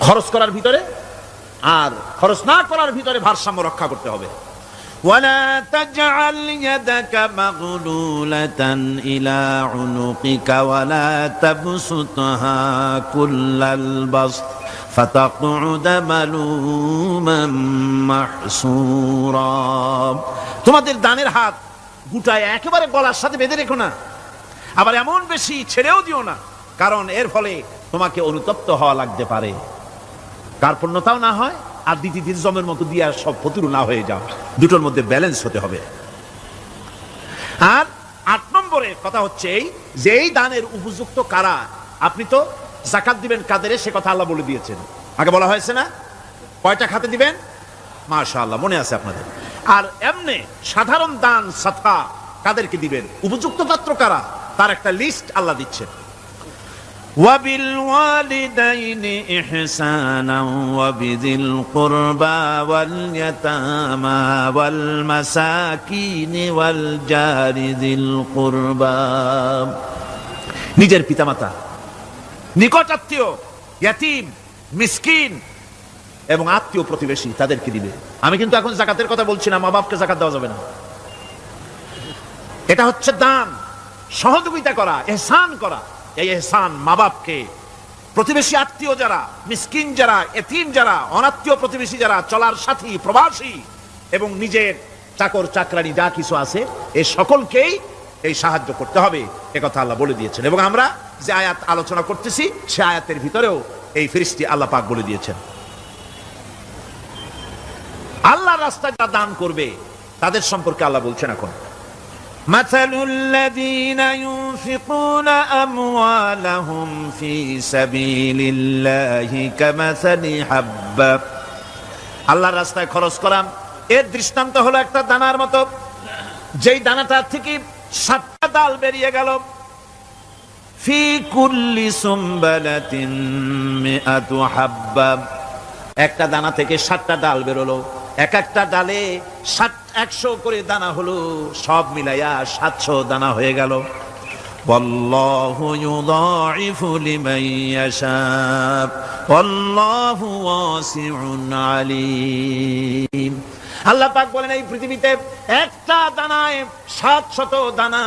খরচ করার ভিতরে আর খরচ না করার ভিতরে ভারসাম্য রক্ষা করতে হবে ولا تجعل يدك مغلولة إلى عنقك ولا تبسطها كل البسط فتقعد ملوما محسورا তোমাদের দানের হাত গুটায় একেবারে গলার সাথে বেঁধে রেখো না আবার এমন বেশি ছেড়েও দিও না কারণ এর ফলে তোমাকে অনুতপ্ত হওয়া লাগতে পারে। কার্পণ্যতাও না হয়, আর দ্বিতীয় জমের মতো দিয়ে আর সব ফতুরু না হয়ে যাও। দুটোর মধ্যে ব্যালেন্স হতে হবে। আর আট নম্বরে কথা হচ্ছে এই যে এই দানের উপযুক্ত কারা? আপনি তো জাকাত দিবেন কাদের, সে কথা আল্লাহ বলে দিয়েছেন। আগে বলা হয়েছে না? কয়টা খাতে দিবেন? মাশাআল্লাহ, মনে আছে আপনাদের। আর এমনি সাধারণ দান, সাথা কাদেরকে দিবেন? উপযুক্ত পাত্র কারা? তার একটা লিস্ট আল্লাহ দিচ্ছেন। وبالوالدين إحسانا وبذي القربى واليتامى والمساكين والجار ذي القربى নিজের পিতামাতা নিকট আত্মীয় ইয়াতিম মিসকিন এবং আত্মীয় প্রতিবেশী তাদেরকে দিবে আমি কিন্তু এখন জাকাতের কথা বলছি না মা বাপকে জাকাত দেওয়া যাবে না এটা হচ্ছে দান সহযোগিতা করা এহসান করা এই এহসান মা বাপকে প্রতিবেশী আত্মীয় যারা, মিসকিন যারা, এতিম যারা, অনাত্মীয় প্রতিবেশী যারা, চলার সাথী, প্রবাসী এবং নিজের চাকর চাকরানি যা কিছু আছে এই সকলকেই এই সাহায্য করতে হবে, এ কথা আল্লাহ বলে দিয়েছেন। এবং আমরা যে আয়াত আলোচনা করতেছি, সে আয়াতের ভিতরেও এই ফিরিস্তি আল্লাহ পাক বলে দিয়েছেন। আল্লাহ রাস্তায় যা দান করবে, তাদের সম্পর্কে আল্লাহ বলছেন এখন। مثل الذين ينفقون أموالهم في سبيل الله كمثل حبة আল্লাহর রাস্তায় খরচ করা এর দৃষ্টান্ত হলো একটা দানার মতো যেই দানাটা থেকে সাতটা ডাল বেরিয়ে গেল في كل سنبلة مئة حبة একটা দানা থেকে সাতটা ডাল বেরোলো এক একটা ডালে সাত একশো করে দানা হলো, সব মিলাইয়া সাতশো দানা হয়ে গেল। আল্লাহ পাক বলেন, এই পৃথিবীতে একটা দানায় সাত শত দানা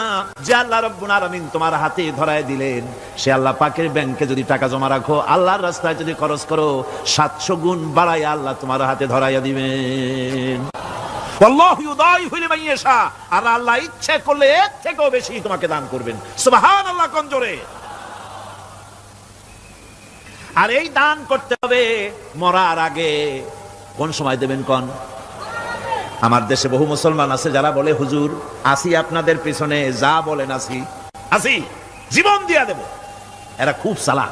যে আল্লাহ রব্বুল আলমিন তোমার হাতে ধরায় দিলেন, সে আল্লাহ পাকের ব্যাংকে যদি টাকা জমা রাখো, আল্লাহর রাস্তায় যদি খরচ করো, সাতশো গুণ বাড়াই আল্লাহ তোমার হাতে ধরাইয়া দিবেন। আর আল্লাহ ইচ্ছে করলে এর থেকেও বেশি তোমাকে দান করবেন। সুবহানাল্লাহ, কোন জোরে? আর এই দান করতে হবে মরার আগে। কোন সময় দেবেন কোন? আমার দেশে বহু মুসলমান আছে যারা বলে, হুজুর, আসি আপনাদের পিছনে, যা বলেন আসি। আসি, জীবন দিয়া দেব। এরা খুব সালা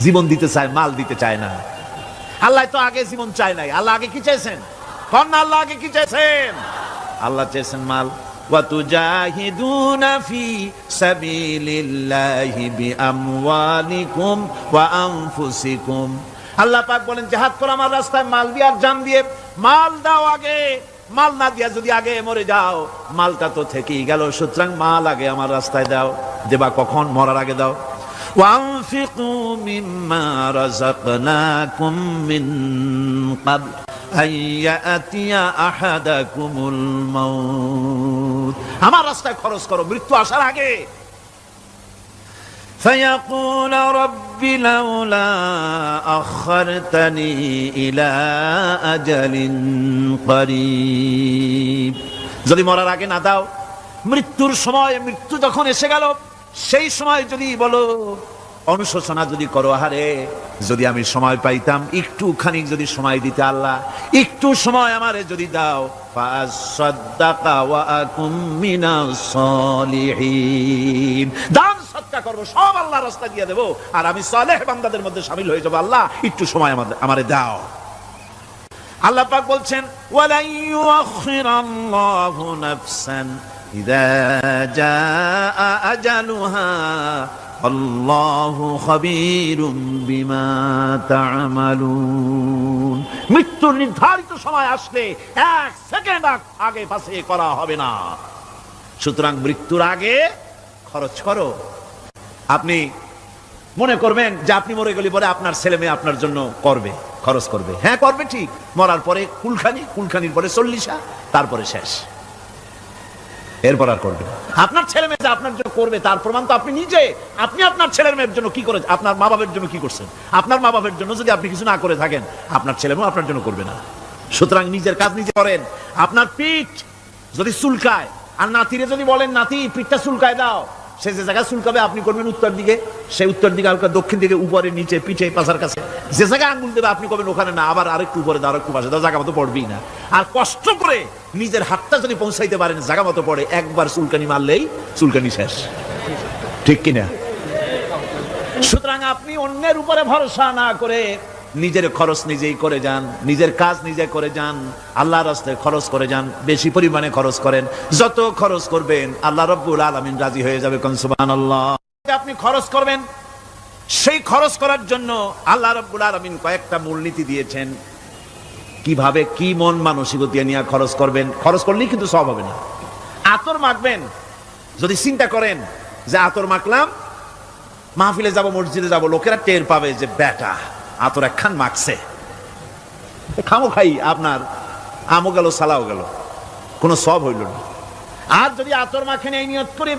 জীবন দিতে চায়, মাল দিতে চায় না। আল্লাহ তো আগে জীবন চায় নাই। আল্লাহ আগে কি চাইছেন? কন না আল্লাহ আগে কি চাইছেন আল্লাহ চাইছেন মাল وتجاهدون في سبيل الله بأموالكم وأنفسكم আল্লাহ পাক বলেন জেহাদ করো আমার রাস্তায় মাল দিয়ে আর জান দিয়ে মাল দাও আগে মাল না দিয়া যদি আগে মরে যাও মালটা তো থেকেই গেল সুতরাং মাল আগে আমার রাস্তায় দাও দেবা কখন মরার আগে দাও وأنفقوا مما رزقناكم من قبل أن يأتي أحدكم الموت আমার রাস্তায় খরচ করো মৃত্যু আসার আগে فيقول رب لولا أخرتني إلى أجل قريب যদি মরার আগে না দাও মৃত্যুর সময় মৃত্যু যখন এসে গেল সেই সময় যদি বলো, অনুশোচনা যদি করো, আহারে, যদি আমি সময় পাইতাম, একটু খানিক যদি সময় দিতে আল্লাহ, একটু সময় আমারে যদি দাও দান সৎকা করব, সব আল্লাহ রাস্তা দিয়ে দেবো, আর আমি সালেহ বান্দাদের মধ্যে সামিল হয়ে যাব, আল্লাহ, একটু সময় আমাদের আমারে দাও। আল্লাহ পাক বলছেন ওয়ালাইয়ু আখিরাল্লাহু নাফসান। إذا جاء أجلها الله خبير بما تعملون মৃত্যুর নির্ধারিত সময় আসলে এক সেকেন্ড আগে পাশে করা হবে না সুতরাং মৃত্যুর আগে খরচ করো আপনি মনে করবেন যে আপনি মরে গেলে পরে আপনার ছেলে মেয়ে আপনার জন্য করবে খরচ করবে হ্যাঁ করবে ঠিক মরার পরে কুলখানি কুলখানির পরে চল্লিশা তারপরে শেষ এরপর আর করবে আপনার ছেলে মেয়ে আপনার জন্য করবে, তার প্রমাণ তো আপনি নিজে। আপনি আপনার ছেলের মেয়ের জন্য কি করে আপনার মা বাবার জন্য কি করছেন? আপনার মা বাবার জন্য যদি আপনি কিছু না করে থাকেন, আপনার ছেলে মেয়েও আপনার জন্য করবে না। সুতরাং নিজের কাজ নিজে করেন। আপনার পিঠ যদি চুলকায়, আর নাতিরে যদি বলেন, নাতি, পিঠটা চুলকায় দাও। সে যে জায়গায় চুলকাবে, আপনি করবেন উত্তর দিকে। সেই উত্তর দিকে হালকা দক্ষিণ দিকে, উপরে, নিচে, পিঠে, পাশার কাছে। যে জায়গায় আঙ্গুল দেবে, আপনি করবেন ওখানে না। আবার আরেকটু উপরে আরেকটু পাশে জায়গা মতো পড়বেই না। আর কষ্ট করে নিজের হাতটা যদি পৌঁছাইতে পারেন জায়গা মতো পড়ে, একবার চুলকানি মারলেই চুলকানি শেষ। ঠিক কিনা? সুতরাং আপনি অন্যের উপরে ভরসা না করে নিজের খরচ নিজেই করে যান, নিজের কাজ নিজে করে যান, আল্লাহর রাস্তায় খরচ করে যান, বেশি পরিমাণে খরচ করেন। যত খরচ করবেন, আল্লাহ রব্বুল আলমিন রাজি হয়ে যাবে কনসুবান আল্লাহ আপনি খরচ করবেন, সেই খরচ করার জন্য আল্লাহ রব্বুল আলমিন কয়েকটা মূলনীতি দিয়েছেন। কীভাবে কি মন মানসিকতা নিয়ে খরচ করবেন? খরচ করলেই কিন্তু সব হবে না। আতর মাখবেন, যদি চিন্তা করেন যে আতর মাখলাম, মাহফিলে যাব, মসজিদে যাব, লোকেরা টের পাবে যে বেটা আতর একখান মাখছে। খামো খাই, আপনার আমও গেল, সালাও গেল। কোনো সব হইল না। আর যদি আতর মাখেন, এই নিয়ত করে,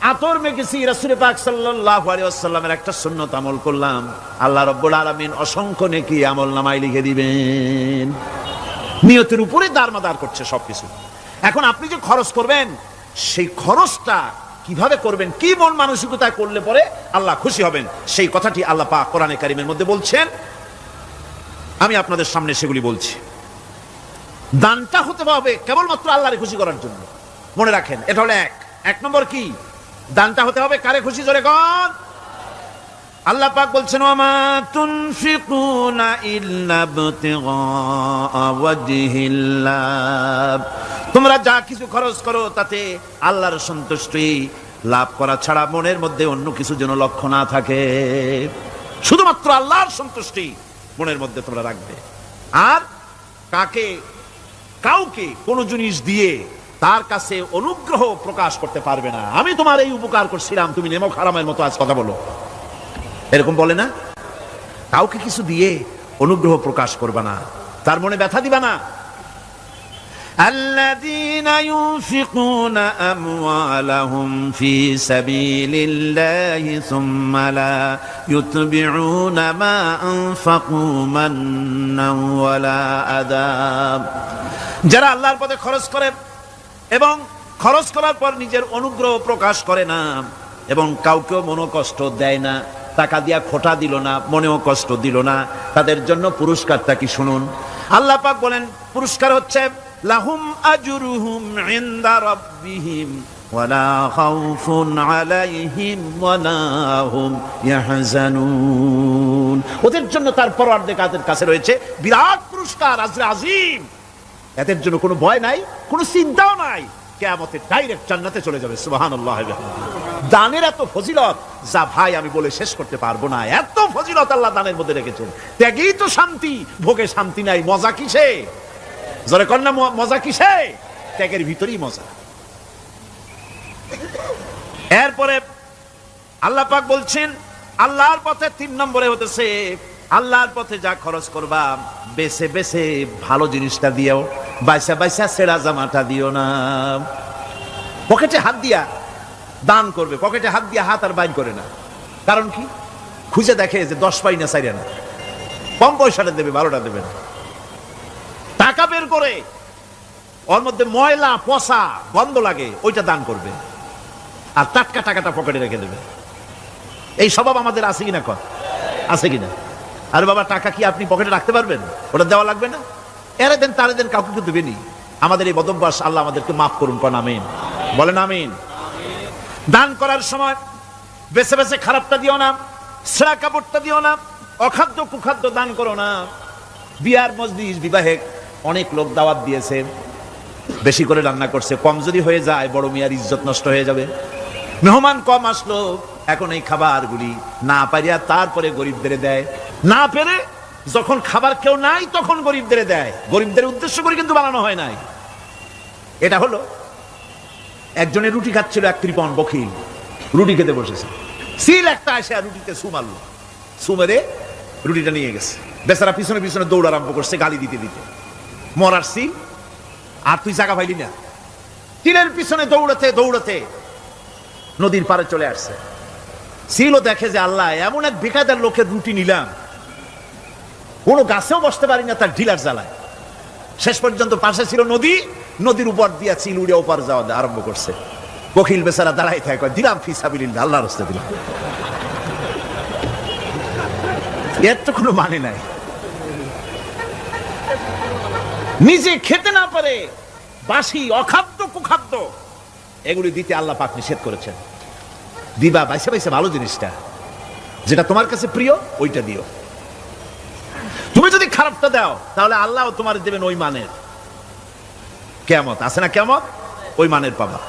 আতর মেখেছি, রাসূল পাক সাল্লাল্লাহু আলাইহি ওয়াসাল্লামের একটা সুন্নত আমল করলাম। আল্লাহ রব্বুল আলামিন অসংখ্য নেকি আমল নামাই লিখে দিবেন। নিয়তের উপরে দারমাদার করছে সবকিছু। এখন আপনি যে খরচ করবেন, সেই খরচটা কীভাবে করবেন, কি মন মানসিকতায় করলে পরে আল্লাহ খুশি হবেন, সেই কথাটি আল্লাহ পাক কোরআনে কারিমের মধ্যে বলছেন। আমি আপনাদের সামনে সেগুলি বলছি। দানটা হতে হবে কেবলমাত্র আল্লাহরে খুশি করার জন্য। মনে রাখেন, এটা হলো এক। এক নম্বর কি? দানটা হতে হবে কারে খুশি? জোরে কন। আল্লাহ পাক বলছেন ওমা তুনফিকুনা ইল্লা তোমরা যা কিছু খরচ করো, তাতে আল্লাহর সন্তুষ্টি লাভ করা ছাড়া মনের মধ্যে অন্য কিছু যেন লক্ষ্য না থাকে। শুধুমাত্র আল্লাহর সন্তুষ্টি মনের মধ্যে তোমরা রাখবে। আর কাকে, কাউকে কোনো জিনিস দিয়ে তার কাছে অনুগ্রহ প্রকাশ করতে পারবে না। আমি তোমার এই উপকার করছিলাম, তুমি নেমক হারামের মতো আজ কথা বলো। এরকম বলে না কাউকে কিছু দিয়ে অনুগ্রহ প্রকাশ করবা না তার মনে ব্যথা দিবা না الذين ينفقون أموالهم في سبيل الله ثم لا يتبعون ما أنفقوا منا ولا أذى যারা আল্লাহর পথে খরচ করে এবং খরচ করার পর নিজের অনুগ্রহ প্রকাশ করে না এবং কাউকেও মনো কষ্ট দেয় না টাকা দিয়া খোটা দিল না, মনেও কষ্ট দিল না। তাদের জন্য পুরস্কারটা কি শুনুন? আল্লাহ পাক বলেন, পুরস্কার হচ্ছে, লাহুম আজুরুহুম ইনদা রাব্বিহিম ওয়ালা খাউফুন আলাইহিম ওয়ালাহুম ইয়াহজানুন। ওদের জন্য তার পরওয়ারদের কাছে রয়েছে? বিরাট পুরস্কার, আজরে আজিম। এদের জন্য কোনো ভয় নাই, কোনো চিন্তাও নাই। কেয়ামতে ডাইরেক্ট জান্নাতে চলে যাবে, সুবহানাল্লাহ। ওয়া বিহামদিহি দানের এত ফজিলত? যা ভাই, আমি বলে শেষ করতে পারব না। এত ফজিলত আল্লাহ দানের মধ্যে রেখেছেন। ত্যাগেই তো শান্তি, ভোগে শান্তি নাই। মজা কিসে? জরে কন্যা মজা কিসে? ত্যাগের ভিতরেই মজা। এরপরে আল্লাহ পাক বলছেন, আল্লাহর পথে তিন নম্বরে হতেছে, আল্লাহর পথে যা খরচ করবা, বেছে বেছে ভালো জিনিসটা দিও, বাইসা বাইসা সেরা জামাটা দিও না। পকেটে হাত দিয়া দান করবে, পকেটে হাত দিয়ে হাত আর বাইন করে না। কারণ কি? খুঁজে দেখে যে দশ পাই না চাইরে না। কম পয়সাটা দেবে বারোটা দেবে না। টাকা বের করে, ওর মধ্যে ময়লা, পচা, গন্ধ লাগে, ওইটা দান করবে। আর টাটকা টাকাটা পকেটে রেখে দেবে। এই স্বভাব আমাদের আছে কিনা কর? আছে কিনা? আরে বাবা, টাকা কি আপনি পকেটে রাখতে পারবেন? ওটা দেওয়া লাগবে না? এরা দেন, তারা দেন, কাউকে কিন্তু দেবেনি। আমাদের এই বদভ্যাস, আল্লাহ আমাদেরকে মাফ করুন, কন, আমিন। বলেন, আমিন। দান করার সময় বেছে বেছে খারাপটা দিও না, ছেঁড়া কাপড়টা দিও না, অখাদ্য কুখাদ্য দান করো না। বিয়ার মজলিস, বিবাহে অনেক লোক দাওয়াত দিয়েছে, বেশি করে রান্না করছে, কম যদি হয়ে যায়, বড় মিয়ার ইজ্জত নষ্ট হয়ে যাবে। মেহমান কম আসলো, এখন এই খাবারগুলি না পারিয়া তারপরে গরিবদের দেয়। না পেরে যখন খাবার কেউ নাই, তখন গরিবদের দেয়। গরিবদের উদ্দেশ্য করে কিন্তু বানানো হয় নাই। এটা হলো একজনের রুটি খাচ্ছিল, এক কৃপণ বখিল। রুটি খেতে বসেছে। সিল একটা আসে আর রুটিতে সু মারলো। সু মেরে রুটিটা নিয়ে গেছে। বেচারা পিছনে পিছনে দৌড় আরম্ভ করছে, গালি দিতে দিতে। মরার সিল, আর তুই জায়গা পাইলি না। তীরের পিছনে দৌড়াতে দৌড়াতে নদীর পারে চলে আসছে। সিলও দেখে যে আল্লাহ, এমন এক বেকায়দার লোকের রুটি নিলাম। কোনো গাছেও বসতে পারি না তার ঢিলার জ্বালায়। শেষ পর্যন্ত পাশে ছিল নদী নদীর উপর দিয়া চিল উড়ে ওপার যাওয়া আরম্ভ করছে। কোকিল বেচারা দাঁড়াই থাকে দিলাম ফিসাবিল্লাহ আল্লাহর রাস্তা দিলাম। এর তো কোনো মানে নাই। নিজে খেতে না পারে, বাসি, অখাদ্য, কুখাদ্য, এগুলি দিতে আল্লাহ পাক নিষেধ করেছেন। দিবা, বাইসে বাইসে, ভালো জিনিসটা। যেটা তোমার কাছে প্রিয়, ওইটা দিও। তুমি যদি খারাপটা দাও, তাহলে আল্লাহ তোমার দেবেন ওই মানের। কেমত আছে না কেমত ওই মানের পাবা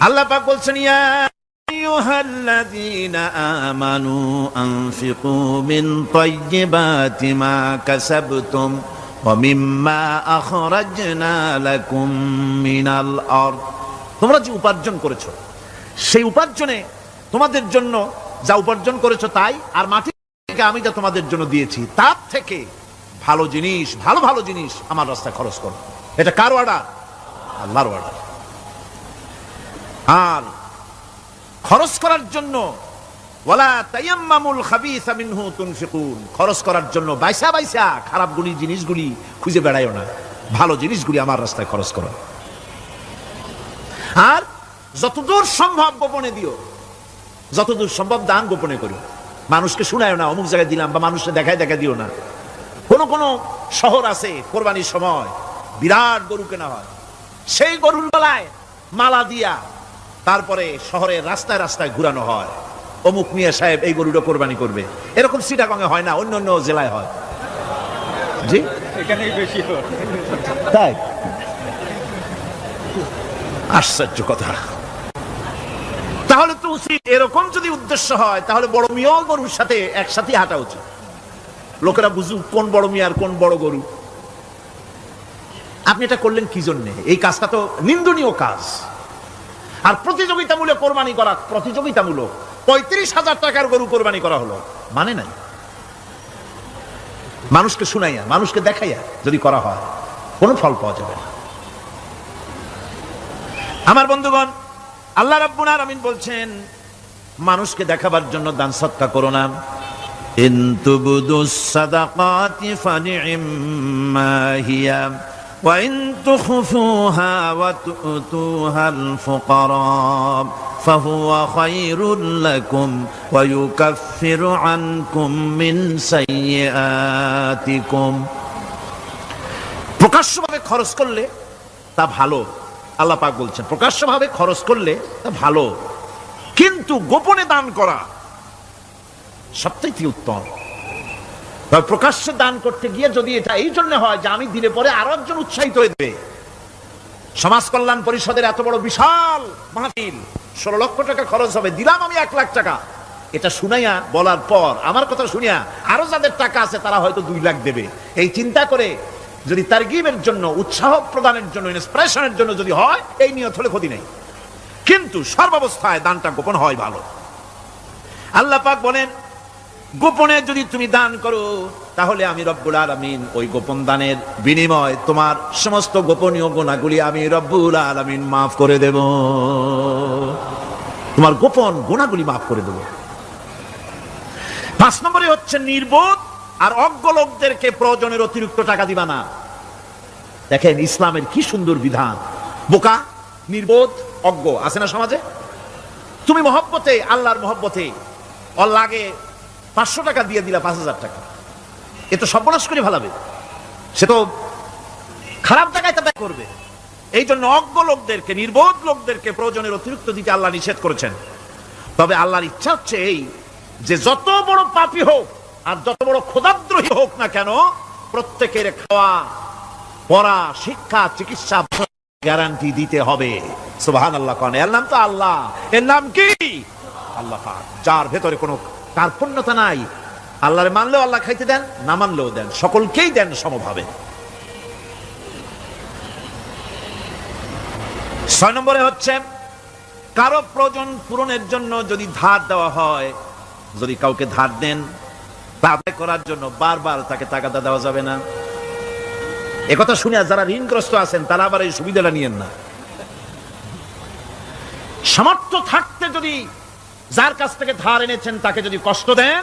আল্লাহ পাক বলছেন ইয়া أيها الذين آمنوا أنفقوا من طيبات ما كسبتم ومما أخرجنا لكم من الأرض তোমরা যে উপার্জন করেছো সেই উপার্জনে তোমাদের জন্য যা উপার্জন করেছো তাই আর মাটি থেকে আমি যা তোমাদের জন্য দিয়েছি তার থেকে ভালো জিনিস ভালো ভালো জিনিস আমার রাস্তায় খরচ করো এটা কার অর্ডার আল্লাহর অর্ডার আর খরচ করার জন্য, ওয়ালা তায়াম্মামুল খাবিসা মিনহু তুনফিকুন। খরচ করার জন্য বাইসা বাইসা জিনিসগুলি খুঁজে বেড়াইও না। ভালো জিনিসগুলি আমার রাস্তায় খরচ করো। আর যতদূর সম্ভব গোপনে দিও। যতদূর সম্ভব দান গোপনে করি মানুষকে শুনায় না, অমুক জায়গায় দিলাম বা মানুষকে দেখায় দেখা দিও না। কোনো কোনো শহর আছে, কোরবানির সময় বিরাট গরু কেনা হয়। সেই গরুর বেলায় মালা দিয়া তারপরে শহরের রাস্তায় রাস্তায় ঘুরানো হয়। অমুক মিয়া সাহেব এই গরুটা কোরবানি করবে। এরকম সিটাগঙ্গে হয় না অন্য অন্য জেলায় হয়। জি? এখানেই বেশি তাই? আশ্চর্য কথা। তাহলে তো উচিত এরকম যদি উদ্দেশ্য হয় তাহলে বড় মিয়া গরুর সাথে একসাথে হাঁটা উচিত। লোকেরা বুঝুক কোন বড় মিয়া আর কোন বড় গরু। আপনি এটা করলেন কি জন্যে? এই কাজটা তো নিন্দনীয় কাজ। আর প্রতিযোগিতামূলক কোরবানি করা, প্রতিযোগিতামূলক, পঁয়ত্রিশ হাজার টাকার গরু কোরবানি করা হলো। মানে নাই? মানুষকে শুনাইয়া, মানুষকে দেখাইয়া যদি করা হয়, কোনো ফল পাওয়া যাবে না। আমার বন্ধুগণ, আল্লাহ রাব্বুনার আমিন বলছেন, মানুষকে দেখাবার জন্য দান সৎকা করো না। ইনতুবুদুস সাদাকাতি ফানিমা হিয়া। وإن تخفوها وتؤتوها الفقراء فهو خير لكم ويكفر عنكم من سيئاتكم প্রকাশ্যভাবে খরচ করলে তা ভালো আল্লাহ পাক বলছেন প্রকাশ্যভাবে খরচ করলে তা ভালো কিন্তু গোপনে দান করা সবথেকে উত্তম তবে প্রকাশ্যে দান করতে গিয়ে যদি এটা এই জন্য হয় যে আমি দিলে পরে আরও একজন উৎসাহিত হয়ে দেবে। সমাজ কল্যাণ পরিষদের এত বড় বিশাল মাহফিল, ষোলো লক্ষ টাকা খরচ হবে, দিলাম আমি এক লাখ টাকা। এটা শুনাইয়া বলার পর, আমার কথা শুনিয়া আরও যাদের টাকা আছে তারা হয়তো দুই লাখ দেবে। এই চিন্তা করে যদি তারগিবের জন্য, উৎসাহ প্রদানের জন্য ইন্সপিরেশনের জন্য যদি হয়, এই নিয়ত হলে ক্ষতি নেই। কিন্তু সর্বাবস্থায় দানটা গোপন হয় ভালো। আল্লাহ পাক বলেন গোপনে যদি তুমি দান করো, তাহলে আমি রব্বুল আলামিন ওই গোপন দানের বিনিময় তোমার সমস্ত গোপনীয় গুণাগুলি আমি রব্বুল আলামিন মাফ করে দেব। তোমার গোপন গুণাগুলি মাফ করে দেব। পাঁচ নম্বরে হচ্ছে নির্বোধ আর অজ্ঞ লোকদেরকে প্রয়োজনের অতিরিক্ত টাকা দিবা না। দেখেন ইসলামের কি সুন্দর বিধান। বোকা, নির্বোধ, অজ্ঞ, আছে না সমাজে? তুমি মহব্বতে, আল্লাহর মহব্বতে ওর লাগে পাঁচশো টাকা দিয়ে দিলা, পাঁচ হাজার টাকা। এ তো সর্বনাশ করে ভালাবে সে তো খারাপ জায়গায় তা করবে। এই জন্য অজ্ঞ লোকদেরকে, নির্বোধ লোকদেরকে প্রয়োজনের অতিরিক্ত দিতে আল্লাহ নিষেধ করেছেন। তবে আল্লাহর ইচ্ছা হচ্ছে এই, যে যত বড় পাপী হোক, আর যত বড় ক্ষুদাদ্রোহী হোক না কেন, প্রত্যেকের খাওয়া, পড়া, শিক্ষা, চিকিৎসা গ্যারান্টি দিতে হবে। সুবহান আল্লাহ কন। এর নাম তো আল্লাহ। এর নাম কি? আল্লাহ যার ভেতরে কোনো কার্পণ্যতা নাই। আল্লাহরে মানলেও আল্লাহ খাইতে দেন, না মানলেও দেন। সকলকেই দেন সমভাবে। ছয় নম্বরে হচ্ছে, কারও প্রয়োজন পূরণের জন্য যদি ধার দেওয়া হয়, যদি কাউকে ধার দেন, তা করার জন্য বারবার তাকে টাকাটা দেওয়া যাবে না। একথা শুনে যারা ঋণগ্রস্ত আছেন, তারা আবার এই সুবিধাটা নিয়েন না। সামর্থ্য থাকতে যদি যার কাছ থেকে ধার এনেছেন তাকে যদি কষ্ট দেন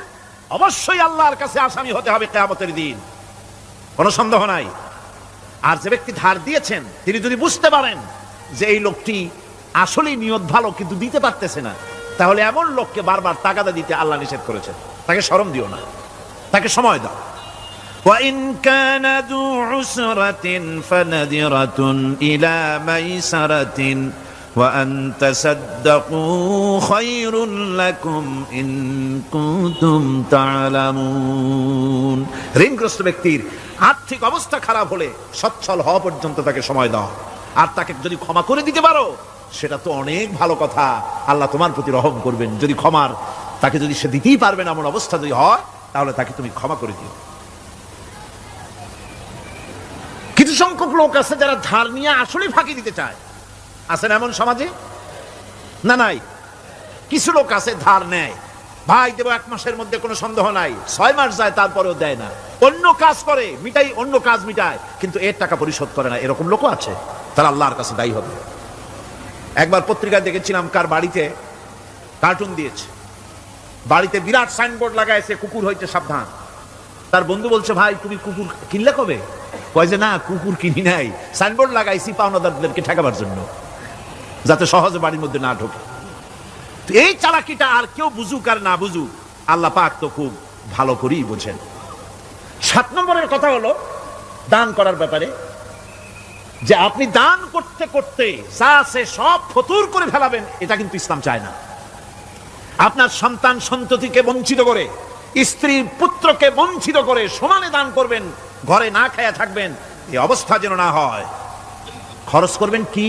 অবশ্যই আল্লাহর কাছে আসামি হতে হবে কেয়ামতের দিন কোনো সন্দেহ নাই আর যে ব্যক্তি ধার দিয়েছেন তিনি যদি বুঝতে পারেন যে এই লোকটি আসলেই নিয়ত ভালো কিন্তু দিতে পারতেছে না তাহলে এমন লোককে বারবার টাকাটা দিতে আল্লাহ নিষেধ করেছেন তাকে শরম দিও না তাকে সময় দাও وإن كان ذو عسرة فنذرة إلى ميسرة وأن تصدقوا خير لكم إن كنتم تعلمون ঋণগ্রস্ত ব্যক্তির আর্থিক অবস্থা খারাপ হলে সচ্ছল হওয়া পর্যন্ত তাকে সময় দাও আর তাকে যদি ক্ষমা করে দিতে পারো সেটা তো অনেক ভালো কথা আল্লাহ তোমার প্রতি রহম করবেন যদি ক্ষমার তাকে যদি সে দিতেই পারবে না এমন অবস্থা যদি হয় তাহলে তাকে তুমি ক্ষমা করে দিও কিছু সংখ্যক লোক আছে যারা ধার নিয়ে আসলেই ফাঁকি দিতে চায় আছেন এমন সমাজে? না, নাই। কিছু লোক আছে, ধার নেয়। ভাই দেবো, এক মাসের মধ্যে কোনো সন্দেহ নাই। ছয় মাস যায়, তারপরেও দেয় না। অন্য কাজ করে, মিটাই, অন্য কাজ মিটায়। কিন্তু এর টাকা পরিশোধ করে না, এরকম লোকও আছে। তারা আল্লাহর কাছে দায়ী হবে। একবার পত্রিকায় দেখেছিলাম কার বাড়িতে কার্টুন দিয়েছে। বাড়িতে বিরাট সাইনবোর্ড লাগাইছে, কুকুর হইতে সাবধান। তার বন্ধু বলছে, ভাই, তুমি কুকুর কিনলে কবে? কয় যে, না, কুকুর কিনি নাই। সাইনবোর্ড লাগাইছি পাওনাদারদেরকে ঠেকাবার জন্য। যাতে সহজে বাড়ির মধ্যে না ঢোকে। এই চালাকিটা আর কেউ বুঝুক আর না বুঝুক, আল্লাহ পাক তো খুব ভালো করেই বোঝেন। সাত নম্বরের কথা হলো, দান করার ব্যাপারে, যে আপনি দান করতে করতে সব ফতুর করে ফেলাবেন, এটা কিন্তু ইসলাম চায় না। আপনার সন্তান সন্ততিকে বঞ্চিত করে স্ত্রী পুত্রকে বঞ্চিত করে সমানে দান করবেন, ঘরে না খায়া থাকবেন এই অবস্থা যেন না হয়। খরচ করবেন কি?